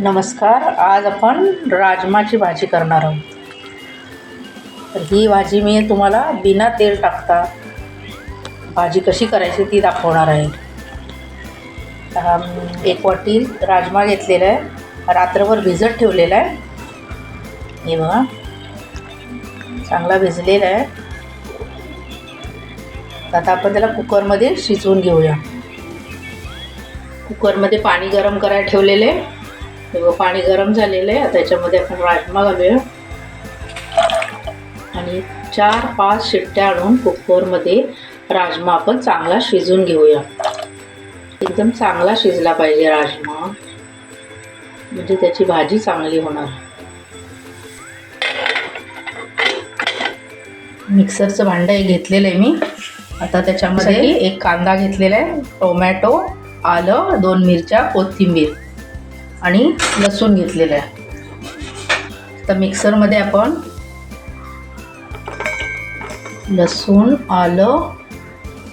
नमस्कार आज आपण राजमाची भाजी करणार आहोत. तर ही भाजी मी तुम्हाला बिना तेल टाकता भाजी कशी करायची ती दाखवणार आहे. एक वाटी राजमा घेतलेला आहे. रात्रभर भिजत ठेवलेला आहे. हे बघा. चांगला भिजलेला आहे. आता आपण त्याला कुकरमध्ये शिजवून घेऊया. कुकरमध्ये पाणी गरम करायला ठेवलेले आहे. हे बघ पाणी गरम झालेलं आहे. आता याच्यामध्ये आपण राजमा घालूया. आणि चार पाच शिट्ट्या आणून कुकरमध्ये राजमा आपण चांगला शिजून घेऊया. एकदम चांगला शिजला पाहिजे राजमा. म्हणजे त्याची भाजी चांगली होणार. मिक्सरचं भांडं एक घेतलेलं आहे मी. आता त्याच्यामध्ये एक कांदा घेतलेला आहे. टोमॅटो आलं दोन मिरच्या कोथिंबीर. आणि लसूण घेतलेलं आहे. तर मिक्सरमध्ये आपण लसूण आलं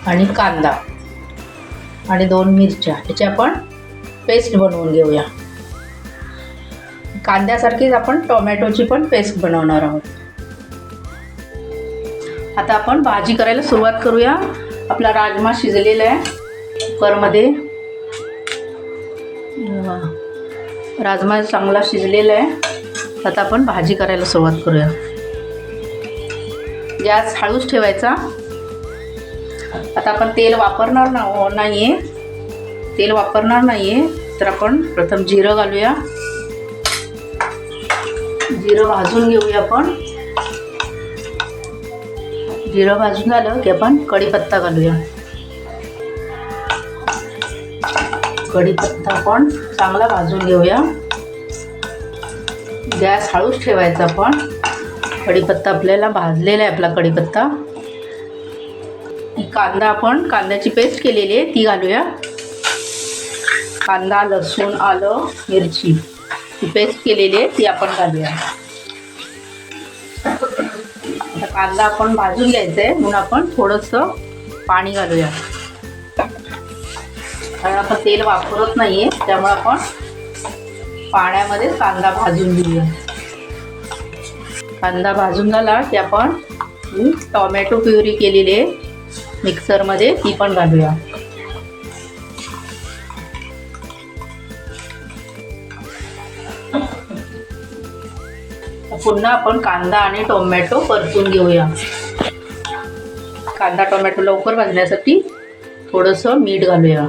आणि कांदा आणि दोन मिरच्या याची आपण पेस्ट बनवून घेऊया. कांद्यासारखीच आपण टोमॅटोची पण पेस्ट बनवणार आहोत. आता आपण भाजी करायला सुरुवात करूया. आपला राजमा शिजलेला आहे. कुकरमध्ये. राजमा चांगला शिजलेला आहे. आता आपण भाजी करायला सुरुवात करूया. गॅस हळूच ठेवायचा. आता आपण तेल वापरणार ना हो, नाही आहे तेल वापरणार नाही आहे तर आपण प्रथम जिरं घालूया. जिरं भाजून घेऊया आपण. जिरं भाजून झालं की आपण कढीपत्ता घालूया. कढीपत्ता पण चांगला भाजून घेऊया. गॅस हळूच ठेवायचा आपण कढीपत्ता आपल्याला भाजलेला आहे आपला कढीपत्ता. कांदा आपण कांद्याची पेस्ट केलेली आहे ती घालूया. कांदा लसूण आलं मिरची ती पेस्ट केलेली आहे ती आपण घालूया. कांदा आपण भाजून घ्यायचा आहे म्हणून आपण थोडंसं पाणी घालूया. कारण आपण तेल वापरत नाही आहे त्यामुळे आपण पाण्यामध्ये कांदा भाजून घेऊया. कांदा भाजून झाला की आपण टॉमॅटो प्युरी केलेली आहे. मिक्सरमध्ये ती पण घालूया. पुन्हा आपण कांदा आणि टोमॅटो परतून घेऊया. कांदा टोमॅटो लवकर भाजण्यासाठी थोडंसं मीठ घालूया.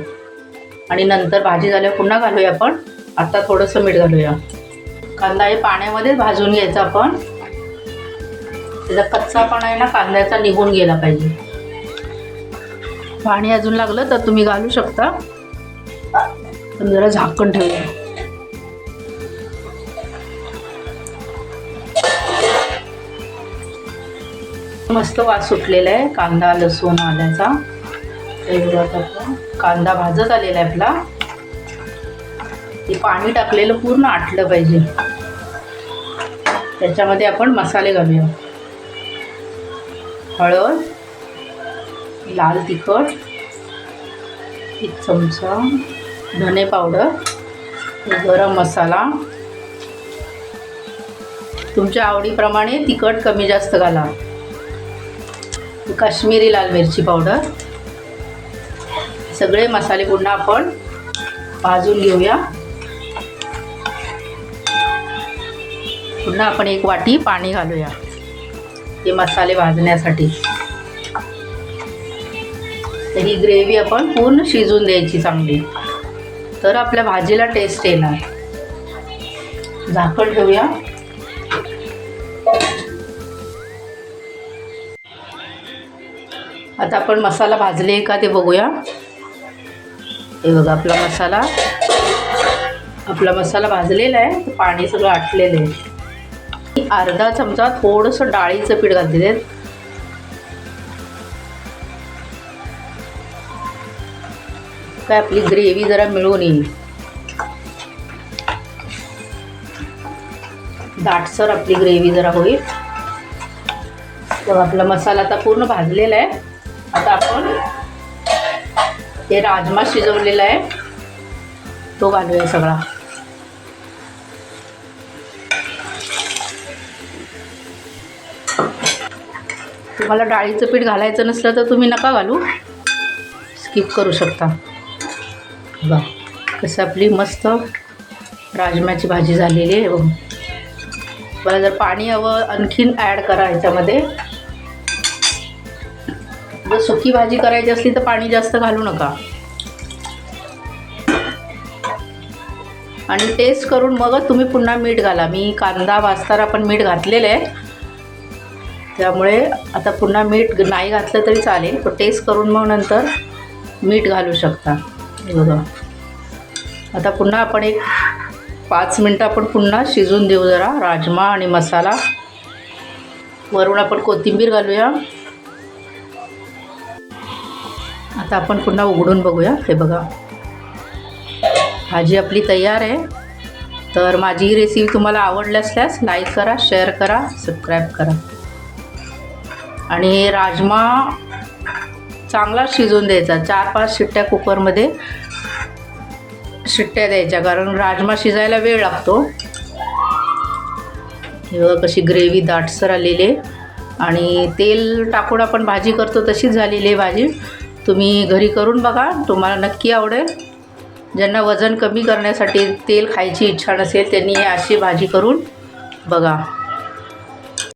आणि नंतर भाजी झाल्यावर पुन्हा घालूया आपण. आता थोडंसं मीठ घालूया. कांदा हे पाण्यामध्येच भाजून घ्यायचा आपण. त्याचा कच्चापणा आहे ना कांद्याचा निघून गेला पाहिजे. पाणी अजून लागलं तर तुम्ही घालू शकता. पण जरा झाकण ठेवूया. मस्त वास सुटलेला आहे कांदा लसूण आल्याचा. एवढं आता कांदा भाजत आलेला आहे आपला. ते पाणी टाकलेलं पूर्ण आटलं पाहिजे. त्याच्यामध्ये आपण मसाले घालूया. हळद लाल तिखट एक चमचा धने पावडर गरम मसाला. तुमच्या आवडीप्रमाणे तिखट कमी जास्त घाला. काश्मीरी लाल मिरची पावडर. सगळे मसाले पुन्हा आपण भाजून घेऊया. पुन्हा आपण एक वाटी पाणी घालूया हे मसाले भाजण्यासाठी. तर ही ग्रेव्ही आपण पूर्ण शिजून द्यायची चांगली. तर आपल्या भाजीला टेस्ट येणार. झाकण ठेवूया. आता आपण मसाला भाजले का ते बघूया. हे बघा आपला मसाला. आपला मसाला भाजलेला आहे पाणी सगळं आटलेलं आहे. अर्धा चमचा थोडंसं डाळीचं पीठ घालते काय आपली ग्रेव्ही जरा मिळून येईल. दाटसर आपली ग्रेव्ही जरा होईल. तर आपला मसाला आता पूर्ण भाजलेला आहे. आता आपण हे राजमा शिजवलेला आहे. तो घालूया सगळा. तुम्हाला डाळीचं पीठ घालायचं नसलं तर तुम्ही नका घालू. स्किप करू शकता. बा कसं आपली मस्त राजम्याची भाजी झालेली आहे. बघ. मला जर पाणी हवं आणखीन ॲड करा ह्याच्यामध्ये जर सुकी भाजी करायची असली तर पाणी जास्त घालू नका. आणि टेस्ट करून मगच तुम्ही पुन्हा मीठ घाला. मी कांदा भाजताना पण मीठ घातलेलं आहे. त्यामुळे आता पुन्हा मीठ नाही घातलं तरी चालेल पण टेस्ट करून मग नंतर मीठ घालू शकता. हे बघा. आता पुन्हा आपण एक पाच मिनटं आपण पुन्हा शिजून देऊ जरा. राजमा आणि मसाला. वरून आपण कोथिंबीर घालूया. आता आपण पुन्हा उघडून बघूया. हे बघा. भाजी आपली तयार आहे. तर माझी ही रेसिपी तुम्हाला आवडली असल्यास लाईक करा शेअर करा सबस्क्राईब करा. आणि राजमा चांगला शिजवून द्यायचा. चार पाच शिट्ट्या कुकरमध्ये शिट्ट्या द्यायच्या. कारण राजमा शिजायला वेळ लागतो. बघा कशी ग्रेव्ही दाटसर आलेली आहे. आणि तेल टाकून आपण भाजी करतो तशीच झालेली आहे भाजी. तुम्ही घरी करून बघा तुम्हाला नक्की आवडेल. ज्यांना वजन कमी करण्यासाठी तेल खायची इच्छा नसेल त्यांनी अशी भाजी करून बघा.